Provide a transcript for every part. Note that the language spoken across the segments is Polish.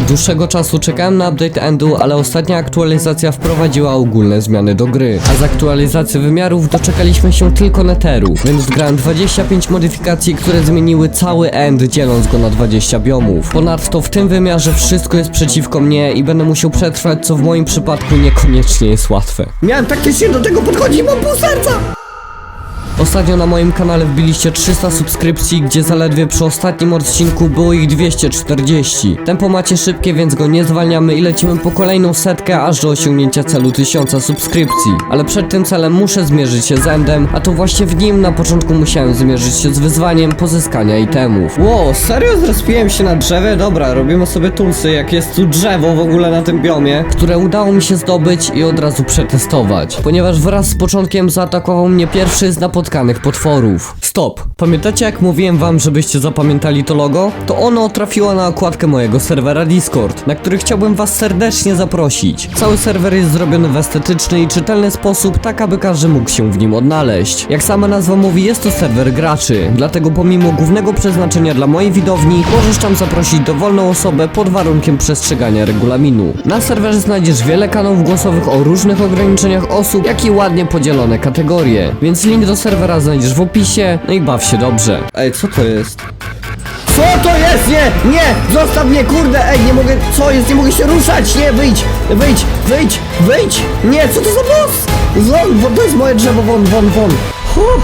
Od dłuższego czasu czekałem na update Endu, ale ostatnia aktualizacja wprowadziła ogólne zmiany do gry. A z aktualizacji wymiarów doczekaliśmy się tylko Netheru, więc wgrałem 25 modyfikacji, które zmieniły cały End, dzieląc go na 20 biomów. Ponadto w tym wymiarze wszystko jest przeciwko mnie i będę musiał przetrwać, co w moim przypadku niekoniecznie jest łatwe. Miałem taktycznie do tego podchodzić, mam pół serca! Ostatnio na moim kanale wbiliście 300 subskrypcji, gdzie zaledwie przy ostatnim odcinku było ich 240. Tempo macie szybkie, więc go nie zwalniamy i lecimy po kolejną setkę, aż do osiągnięcia celu 1000 subskrypcji. Ale przed tym celem muszę zmierzyć się z Endem, a to właśnie w nim na początku musiałem zmierzyć się z wyzwaniem pozyskania itemów. Ło, serio zrespiłem się na drzewie? Dobra, robimy sobie tulsy, jak jest tu drzewo w ogóle na tym biomie. które udało mi się zdobyć i od razu przetestować, ponieważ wraz z początkiem zaatakował mnie pierwszy z napotkanych potworów. Stop! Pamiętacie jak mówiłem wam, żebyście zapamiętali to logo? To ono trafiło na okładkę mojego serwera Discord, na który chciałbym was serdecznie zaprosić. Cały serwer jest zrobiony w estetyczny i czytelny sposób, tak aby każdy mógł się w nim odnaleźć. Jak sama nazwa mówi, jest to serwer graczy, dlatego pomimo głównego przeznaczenia dla mojej widowni, możesz tam zaprosić dowolną osobę pod warunkiem przestrzegania regulaminu. Na serwerze znajdziesz wiele kanałów głosowych o różnych ograniczeniach osób, jak i ładnie podzielone kategorie, więc link do serwera znajdziesz w opisie, no i baw się dobrze. Ej, co to jest? Co to jest? Nie, nie! Zostaw mnie, kurde! Ej, nie mogę, co jest? Nie mogę się ruszać! Nie, wyjdź! Wyjdź, wyjdź, wyjdź! Nie, co to za boss? Won, won, to jest moje drzewo, won, won, won! Huh,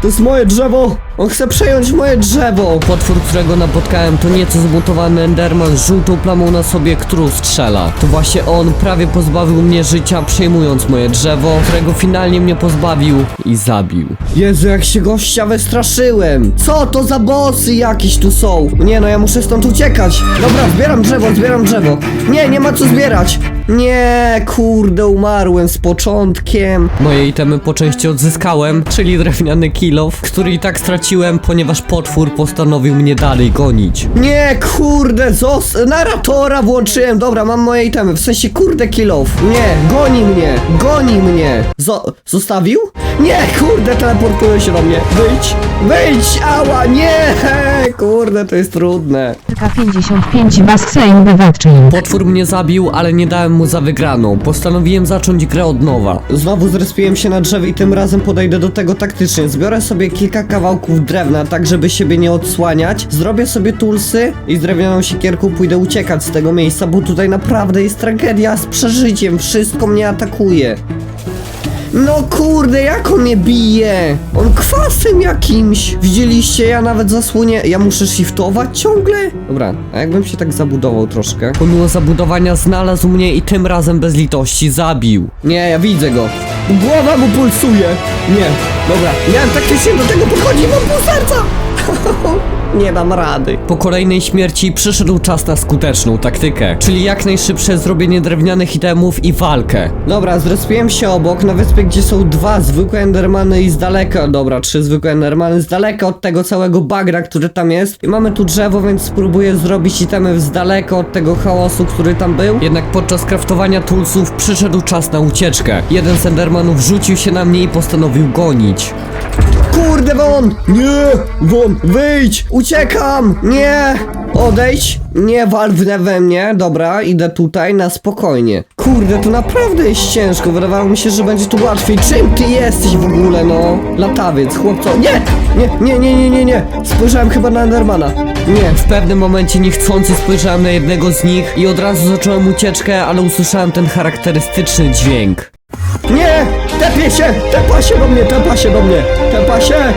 to jest moje drzewo! On chce przejąć moje drzewo! Potwór, którego napotkałem, to nieco zmutowany Enderman z żółtą plamą na sobie, którą strzela. To właśnie on prawie pozbawił mnie życia, przejmując moje drzewo, którego finalnie mnie pozbawił i zabił. Jezu, jak się gościa wystraszyłem! Co to za bossy jakieś tu są? Nie no, ja muszę stąd uciekać! Dobra, zbieram drzewo, zbieram drzewo! Nie, nie ma co zbierać! Nie, kurde, umarłem z początkiem! Moje itemy po części odzyskałem, czyli drewniany kilof, który i tak straciłem, ponieważ potwór postanowił mnie dalej gonić. Nie, kurde, zos... Narratora włączyłem! Dobra, mam moje itemy, w sensie kurde kill off. Nie, goni mnie, goni mnie! Zo... Zostawił? Nie, kurde, teleportuje się do mnie. Wyjdź, wyjdź, ała, nie! Kurde, to jest trudne. K55 Bassein Bewatczyń. Potwór mnie zabił, ale nie dałem mu za wygraną. Postanowiłem zacząć grę od nowa. Znowu zrespiłem się na drzewie i tym razem podejdę do tego taktycznie. Zbiorę sobie kilka kawałków drewna, tak żeby siebie nie odsłaniać. Zrobię sobie tulsy i z drewnianą siekierką pójdę uciekać z tego miejsca, bo tutaj naprawdę jest tragedia z przeżyciem. Wszystko mnie atakuje. No kurde, jak on mnie bije? On kwasem jakimś. Widzieliście, ja nawet zasłonię. Ja muszę shiftować ciągle? Dobra, a jakbym się tak zabudował troszkę? Pomimo zabudowania znalazł mnie i tym razem bez litości zabił. Nie, ja widzę go. Głowa mu pulsuje. Nie, dobra. Miałem taktycznie do tego podchodzić, mam pół serca. Nie dam rady. Po kolejnej śmierci przyszedł czas na skuteczną taktykę, czyli jak najszybsze zrobienie drewnianych itemów i walkę. Dobra, zrespiłem się obok, na wyspie, gdzie są dwa zwykłe endermany i z daleka, dobra, trzy zwykłe endermany, z daleka od tego całego bagra, który tam jest. I mamy tu drzewo, więc spróbuję zrobić itemy z daleka od tego chaosu, który tam był. Jednak podczas kraftowania toolsów przyszedł czas na ucieczkę. Jeden z endermanów rzucił się na mnie i postanowił gonić. Kurde, won! Nie! Won, wyjdź! Uciekam! Nie! Odejdź! Nie wal w- we mnie, dobra, idę tutaj na spokojnie. Kurde, to naprawdę jest ciężko, wydawało mi się, że będzie tu łatwiej. Czym ty jesteś w ogóle, no? Latawiec, chłopco. Nie! Nie, nie, nie, nie, nie, nie! Spojrzałem chyba na Endermana. Nie. W pewnym momencie niechcący spojrzałem na jednego z nich i od razu zacząłem ucieczkę, ale usłyszałem ten charakterystyczny dźwięk. Nie! Tepie się! Tepa się do mnie, tepa się do mnie! Tepa się!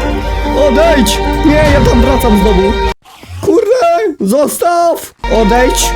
Odejdź! Nie, ja tam wracam znowu! Kurde! Zostaw! Odejdź!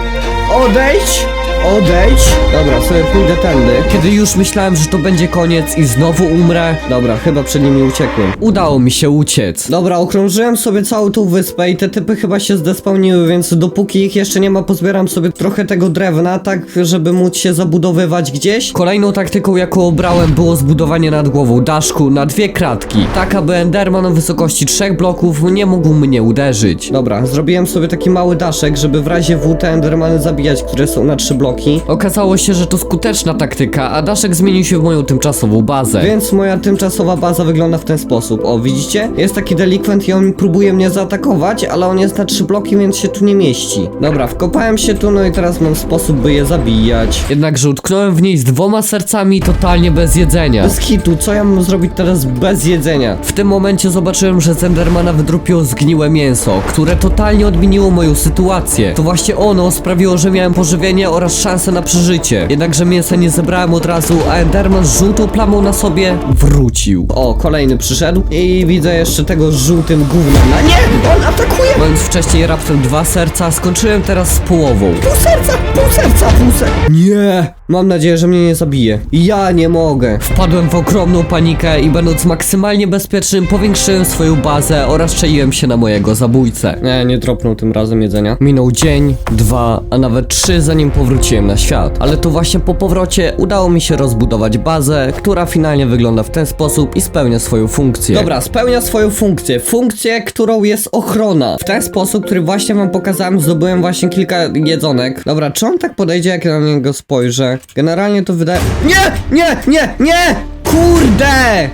Odejdź! Odejdź! Dobra, sobie pójdę tędy. Kiedy już myślałem, że to będzie koniec i znowu umrę, Dobra, chyba przed nimi uciekłem. udało mi się uciec. Dobra, okrążyłem sobie całą tą wyspę i te typy chyba się zdespawniły, więc dopóki ich jeszcze nie ma, pozbieram sobie trochę tego drewna, tak żeby móc się zabudowywać gdzieś. Kolejną taktyką, jaką obrałem, było zbudowanie nad głową daszku na dwie kratki, tak aby Enderman o wysokości trzech bloków nie mógł mnie uderzyć. Dobra, zrobiłem sobie taki mały daszek, żeby w razie W te endermany zabijać, które są na trzy bloki. Okazało się, że to skuteczna taktyka, a daszek zmienił się w moją tymczasową bazę. Więc moja tymczasowa baza wygląda w ten sposób. O, widzicie? Jest taki delikwent i on próbuje mnie zaatakować, ale on jest na trzy bloki, więc się tu nie mieści. Dobra, wkopałem się tu, no i teraz mam sposób, by je zabijać. Jednakże utknąłem w niej z dwoma sercami totalnie bez jedzenia. Bez kitu, co ja mam zrobić teraz bez jedzenia? W tym momencie zobaczyłem, że z Endermana wydrupiło zgniłe mięso, które totalnie odmieniło moją sytuację. To właśnie ono sprawiło, że miałem pożywienie oraz szansę na przeżycie. Jednakże mięsa nie zebrałem od razu, a Enderman z żółtą plamą na sobie wrócił. O, kolejny przyszedł i widzę jeszcze tego z żółtym gównem. A nie! On atakuje! Mając wcześniej raptem dwa serca, skończyłem teraz z połową. Pół serca, pół serca, pół serca. Nie! Mam nadzieję, że mnie nie zabije. Ja nie mogę. Wpadłem w ogromną panikę i będąc maksymalnie bezpiecznym, powiększyłem swoją bazę oraz czaiłem się na mojego zabójcę. Nie, nie dropnął tym razem jedzenia. Minął dzień, dwa, a nawet trzy zanim powróciłem na świat. Ale to właśnie po powrocie udało mi się rozbudować bazę, która finalnie wygląda w ten sposób i spełnia swoją funkcję. Dobra, spełnia swoją funkcję. Funkcję, którą jest ochrona. W ten sposób, który właśnie wam pokazałem, zdobyłem właśnie kilka jedzonek. Dobra, czy on tak podejdzie, jak ja na niego spojrzę? Generalnie to wydaje... Nie! Nie! Nie! Nie! Kurde!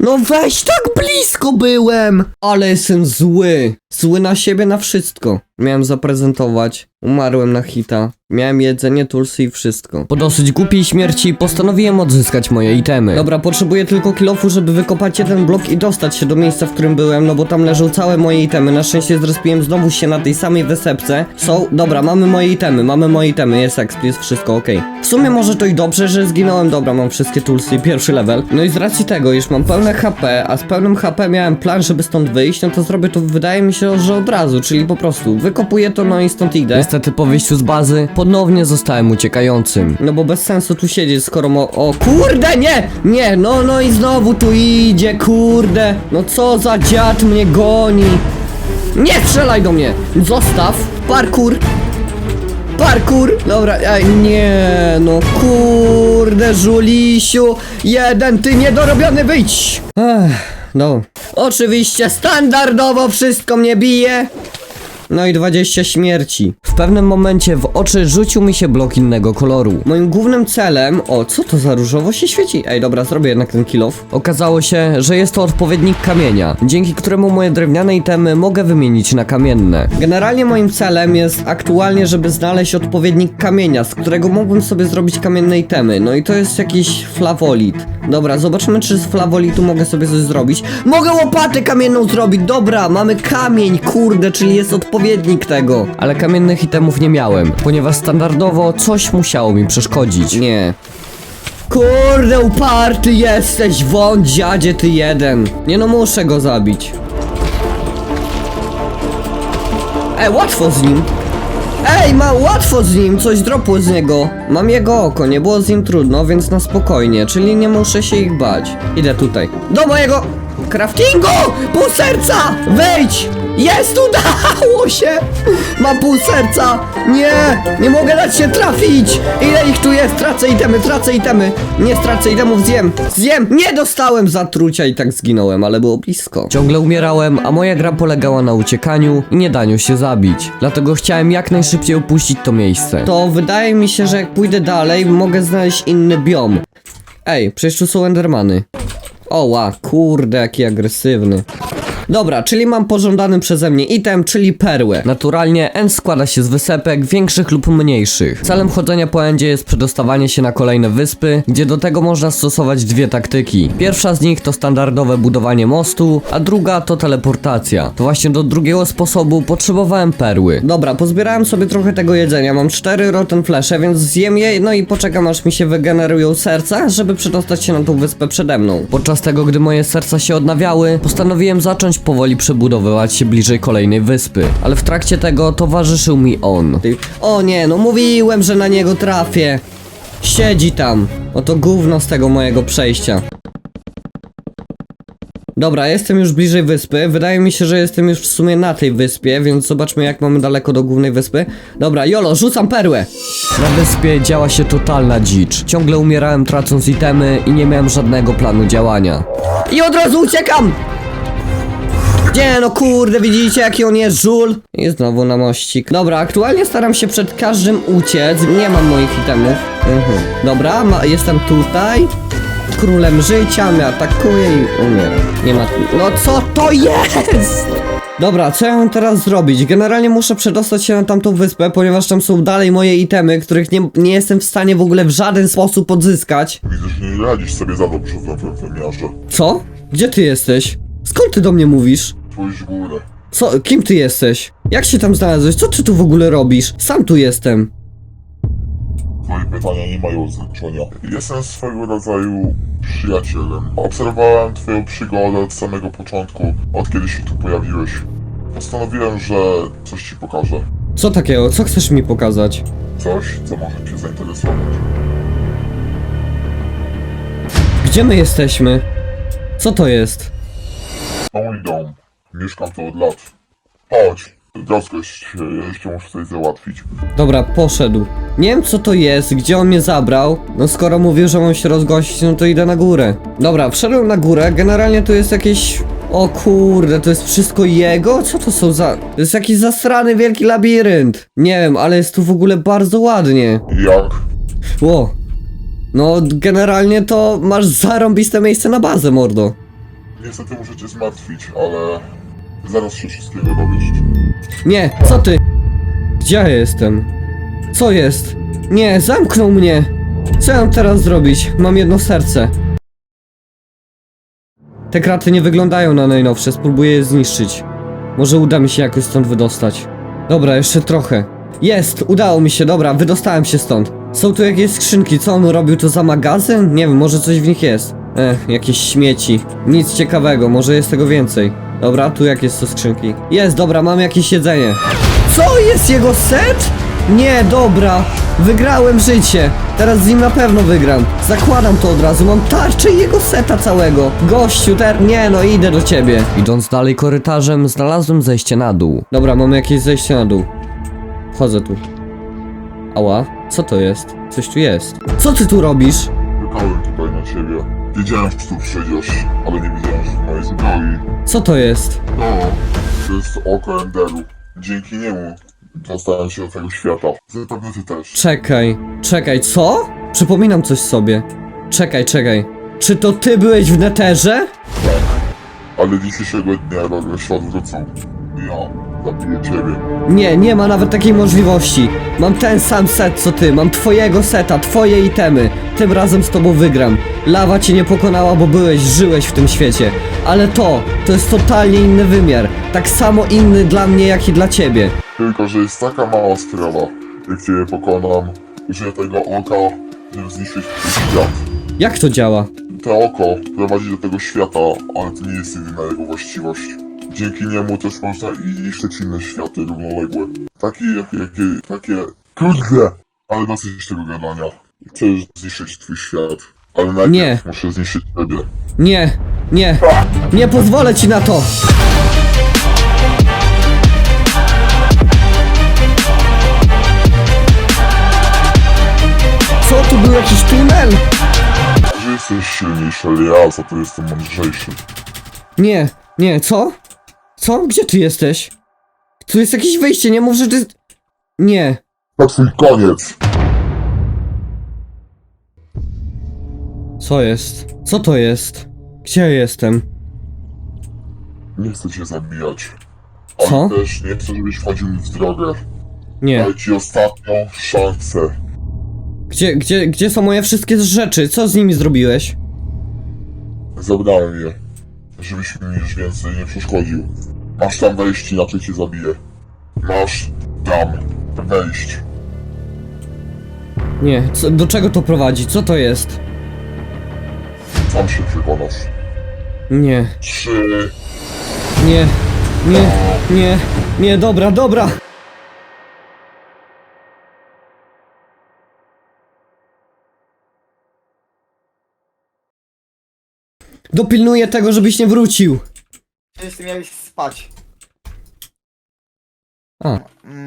No weź, tak blisko byłem! Ale jestem zły. Zły na siebie, na wszystko. Miałem zaprezentować. Umarłem na hita. Miałem jedzenie, tulsy i wszystko. Po dosyć głupiej śmierci postanowiłem odzyskać moje itemy. Dobra, potrzebuję tylko kilofu, żeby wykopać jeden blok i dostać się do miejsca, w którym byłem, no bo tam leżą całe moje itemy. Na szczęście zrespiłem znowu się na tej samej wysepce. Są, dobra, mamy moje itemy, mamy moje itemy, jest exp, jest wszystko okej. W sumie może to i dobrze, że zginąłem, dobra, mam wszystkie toolsy i pierwszy level. No i z racji tego, iż mam pełne HP, a z pełnym HP miałem plan, żeby stąd wyjść, no to zrobię to, wydaje mi się, że od razu, czyli po prostu wykopuję to, no i stąd idę. Niestety po wyjściu z bazy ponownie zostałem uciekającym. No bo bez sensu tu siedzieć, skoro mo... O kurde, nie! Nie, no, no i znowu tu idzie, kurde! No co za dziad mnie goni! Nie strzelaj do mnie! Zostaw! Parkour! Parkour! Dobra, ej, nie, no kurde, żulisiu! Jeden, ty niedorobiony, wyjdź! Ech, no. Oczywiście, standardowo wszystko mnie bije! No i 20 śmierci. W pewnym momencie w oczy rzucił mi się blok innego koloru. Moim głównym celem. O, co to za różowo się świeci? Ej, dobra, zrobię jednak ten kill off. Okazało się, że jest to odpowiednik kamienia, dzięki któremu moje drewniane itemy mogę wymienić na kamienne. Generalnie moim celem jest aktualnie, żeby znaleźć odpowiednik kamienia, z którego mógłbym sobie zrobić kamienne itemy. No i to jest jakiś flawolit. Dobra, zobaczymy, czy z flawolitu mogę sobie coś zrobić. Mogę łopatę kamienną zrobić! Dobra, mamy kamień, kurde, czyli jest odpowiednik tego. Ale kamiennych itemów nie miałem, ponieważ standardowo coś musiało mi przeszkodzić. Nie. Kurde, uparty jesteś, wąt dziadzie ty jeden. Nie no, muszę go zabić. Ej, łatwo z nim. Ej, ma łatwo z nim, coś dropło z niego. Mam jego oko, nie było z nim trudno, więc na spokojnie, czyli nie muszę się ich bać. Idę tutaj. Do mojego craftingu! Pół serca! Wejdź! Jest, udało się! Mam pół serca! Nie! Nie mogę dać się trafić! Ile ich tu jest? Tracę itemy, tracę itemy! Nie stracę itemów, zjem! Zjem! Nie dostałem zatrucia i tak zginąłem, ale było blisko. Ciągle umierałem, a moja gra polegała na uciekaniu i nie daniu się zabić. Dlatego chciałem jak najszybciej opuścić to miejsce. To wydaje mi się, że jak pójdę dalej, mogę znaleźć inny biom. Ej, przecież tu są endermany. Oła, kurde, jaki agresywny. Dobra, czyli mam pożądany przeze mnie item, czyli perłę. Naturalnie End składa się z wysepek większych lub mniejszych. Celem chodzenia po Endzie jest przedostawanie się na kolejne wyspy, gdzie do tego można stosować dwie taktyki. Pierwsza z nich to standardowe budowanie mostu, a druga to teleportacja. To właśnie do drugiego sposobu potrzebowałem perły. Dobra, pozbierałem sobie trochę tego jedzenia. Mam cztery rotten flesze, więc zjem je, no i poczekam aż mi się wygenerują serca, żeby przedostać się na tą wyspę przede mną. Podczas tego, gdy moje serca się odnawiały, postanowiłem zacząć powoli przebudowywać się bliżej kolejnej wyspy. Ale w trakcie tego towarzyszył mi on. O nie, no mówiłem, że na niego trafię. Siedzi tam. Oto gówno z tego mojego przejścia. Dobra, jestem już bliżej wyspy. Wydaje mi się, że jestem już w sumie na tej wyspie, więc zobaczmy jak mamy daleko do głównej wyspy. Dobra, Jolo, rzucam perłę. Na wyspie działa się totalna dzicz. Ciągle umierałem tracąc itemy i nie miałem żadnego planu działania. I od razu uciekam! Nie no kurde, widzicie jaki on jest żul? I znowu na mościk. Dobra, aktualnie staram się przed każdym uciec. Nie mam moich itemów. Mhm. Dobra, ma, jestem tutaj. Królem życia mnie atakuje i umie. Nie ma... No co to jest? Dobra, co ja mam teraz zrobić? Generalnie muszę przedostać się na tamtą wyspę, ponieważ tam są dalej moje itemy, których nie, nie jestem w stanie w ogóle w żaden sposób odzyskać. Widzę, że nie radzisz sobie za dobrze w nowym wymiarze. Co? Gdzie ty jesteś? Skąd ty do mnie mówisz? Pójdź w górę. Co? Kim ty jesteś? Jak się tam znalazłeś? Co ty tu w ogóle robisz? Sam tu jestem. Twoje pytania nie mają znaczenia. Jestem swego rodzaju przyjacielem. Obserwowałem twoją przygodę od samego początku, od kiedy się tu pojawiłeś. Postanowiłem, że coś ci pokażę. Co takiego? Co chcesz mi pokazać? Coś, co może cię zainteresować. Gdzie my jesteśmy? Co to jest? Mój dom. Mieszkam tu od lat. Chodź. Rozgość się, jeszcze muszę coś załatwić. Dobra, poszedł. Nie wiem co to jest, gdzie on mnie zabrał. No skoro mówił, że mam się rozgościć, no to idę na górę. Dobra, wszedłem na górę, generalnie tu jest jakieś... O kurde, to jest wszystko jego? Co to są za... To jest jakiś zasrany wielki labirynt. Nie wiem, ale jest tu w ogóle bardzo ładnie. Jak? Ło. No, generalnie to masz zarąbiste miejsce na bazę, mordo. Niestety muszę cię zmartwić, ale zaraz się wszystkiego dowiesz. Nie, co ty? Gdzie ja jestem? Co jest? Nie, zamknął mnie! Co ja mam teraz zrobić? Mam jedno serce. Te kraty nie wyglądają na najnowsze, spróbuję je zniszczyć. Może uda mi się jakoś stąd wydostać. Dobra, jeszcze trochę. Jest! Udało mi się, dobra, wydostałem się stąd. Są tu jakieś skrzynki, co on robił to za magazyn? Nie wiem, może coś w nich jest. Ech, jakieś śmieci. Nic ciekawego, może jest tego więcej. Dobra, tu jakie są skrzynki. Jest, dobra, mam jakieś jedzenie. Co jest jego set? Nie, dobra. Wygrałem życie. Teraz z nim na pewno wygram. Zakładam to od razu. Mam tarczę i jego seta całego. Gościu, ter... Nie no, idę do ciebie. Idąc dalej korytarzem, znalazłem zejście na dół. Dobra, mamy jakieś zejście na dół. Wchodzę tu. Ała, co to jest? Coś tu jest. Co ty tu robisz? Czekałem tutaj na ciebie. Wiedziałem, że tu przyjdziesz, ale nie wiedziałem, że w mojej zbroi. Co to jest? To, to jest oko Enderu. Dzięki niemu dostałem się do tego świata. Zapewne ty też. Czekaj, czekaj, co? Przypominam coś sobie. Czekaj, czekaj. Czy to ty byłeś w neterze? Ale dzisiejszego dnia robię świat wrócą. Ja zabiję ciebie. Nie, nie ma nawet takiej możliwości. Mam ten sam set co ty, mam twojego seta, twoje itemy. Tym razem z tobą wygram. Lawa cię nie pokonała, bo byłeś, żyłeś w tym świecie. Ale to, to jest totalnie inny wymiar. Tak samo inny dla mnie, jak i dla ciebie. Tylko, że jest taka mała sprawa. Jak ciebie pokonam, użyję tego oka, żeby zniszczyć świat. Jak to działa? To oko prowadzi do tego świata, ale to nie jest jedyna jego właściwość. Dzięki niemu też można i niszczyć inne światy równoległe. Takie, jakie, jakie, takie... Kurde! Ale dosyć tego gadania. Chcę zniszczyć twój świat. Ale najpierw Nie. muszę zniszczyć ciebie. Nie, nie, nie pozwolę ci na to! Co, tu był jakiś tunel? Że jesteś silniejszy, ale ja za to jestem mądrzejszy. Nie, nie, co? Co? Gdzie ty jesteś? Tu jest jakieś wyjście, nie mów, że ty... Nie. To twój koniec! Co jest? Co to jest? Gdzie ja jestem? Nie chcę cię zabijać. Ale Co? też nie chcę, żebyś wchodził mi w drogę. Nie. Daję ci ostatnią szansę. Gdzie, gdzie, gdzie są moje wszystkie rzeczy? Co z nimi zrobiłeś? Zabrałem je, żebyś mi już więcej nie przeszkodził. Masz tam wejść, inaczej cię zabiję. Masz tam wejść. Nie, co, do czego to prowadzi? Co to jest? Sam się przekonasz. Nie, Trzy, nie, nie, nie, nie, dobra, dobra! Dopilnuję tego, żebyś nie wrócił! Wszyscy miałeś spać. A,